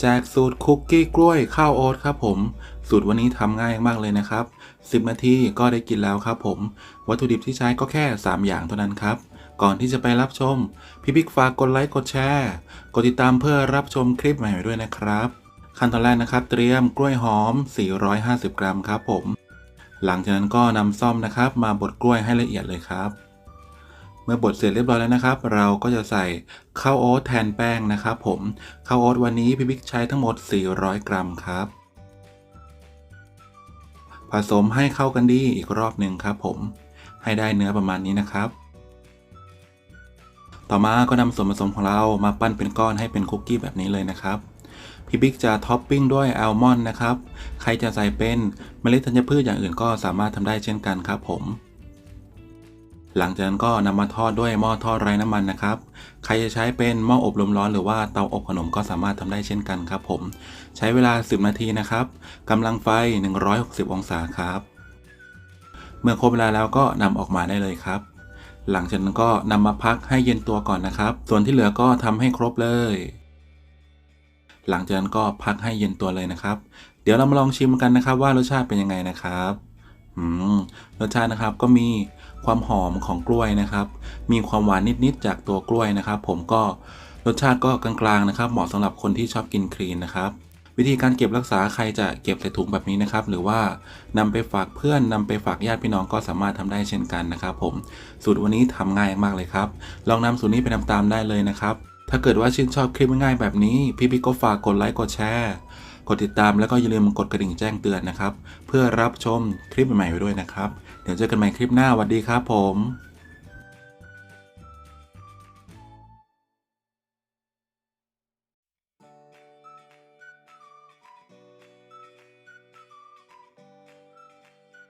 แจกสูตรคุกกี้กล้วยข้าวโอ๊ตครับผม สูตรวันนี้ทำง่ายมากเลยนะครับ 10 นาทีก็ได้กินแล้วครับผม วัตถุดิบที่ใช้ก็แค่ 3 อย่างเท่านั้นครับ ก่อนที่จะไปรับชม พี่บิ๊กฝากกดไลค์กดแชร์กดติดตามเพื่อรับชมคลิปใหม่ด้วยนะครับ ขั้นตอนแรกนะครับ เตรียมกล้วยหอม 450 กรัมครับผม หลังจากนั้นก็นำซ่อมนะครับ มาบดกล้วยให้ละเอียดเลยครับ มื่อบดเสร็จเรียบร้อยแล้วนะครับ เราก็จะใส่ข้าวโอ๊ตแทนแป้งนะครับผมข้าวโอ๊ตวันนี้พี่บิ๊กใช้ทั้งหมด 400 กรัมครับ ผสมให้เข้ากันดีอีกรอบหนึ่งครับผมให้ได้เนื้อประมาณนี้นะครับ ต่อมาก็นำส่วนผสมของเรามาปั้นเป็นก้อนให้เป็นคุกกี้แบบนี้เลยนะครับพี่บิ๊กจะท็อปปิ้งด้วยแอลมอนด์นะครับ ใครจะใส่เป็นเมล็ดธัญพืชอย่างอื่นก็สามารถทำได้เช่นกันครับผม หลังจากนั้นก็นำมาทอดด้วยหม้อทอดไร้น้ำมันนะครับ ใครจะใช้เป็นหม้ออบลมร้อนหรือว่าเตาอบขนมก็สามารถทำได้เช่นกันครับผม ใช้เวลา 10 นาทีนะครับกำลังไฟ 160 องศาครับ เมื่อครบเวลาแล้วก็นำออกมาได้เลยครับ หลังจากนั้นก็นำมาพักให้เย็นตัวก่อนนะครับ ส่วนที่เหลือก็ทำให้ครบเลย หลังจากนั้นก็พักให้เย็นตัวเลยนะครับ เดี๋ยวเรามาลองชิมกันนะครับว่ารสชาติเป็นยังไงนะครับอืมรสชาตินะครับก็มี ความหอมของกล้วยนะครับ มีความหวานนิดๆจากตัวกล้วยนะครับ ผมก็รสชาติก็กลางๆนะครับ เหมาะสำหรับคนที่ชอบกินคลีนนะครับวิธีการเก็บรักษาใครจะเก็บใส่ถุงแบบนี้นะครับ หรือว่านำไปฝากเพื่อนนำไปฝากญาติพี่น้องก็สามารถทำได้เช่นกันนะครับ ผมสูตรวันนี้ทำง่ายมากเลยครับ ลองนำสูตรนี้ไปทำตามได้เลยนะครับ ถ้าเกิดว่าชื่นชอบคลิปง่ายๆแบบนี้ พี่พี่ก็ฝากกดไลค์กดแชร์ กดติดตามแล้วก็อย่าลืมกดกระดิ่งแจ้งเตือนนะครับ เพื่อรับชมคลิปใหม่ๆไว้ด้วยนะครับ เดี๋ยวเจอกันใหม่คลิปหน้าสวัสดีครับผม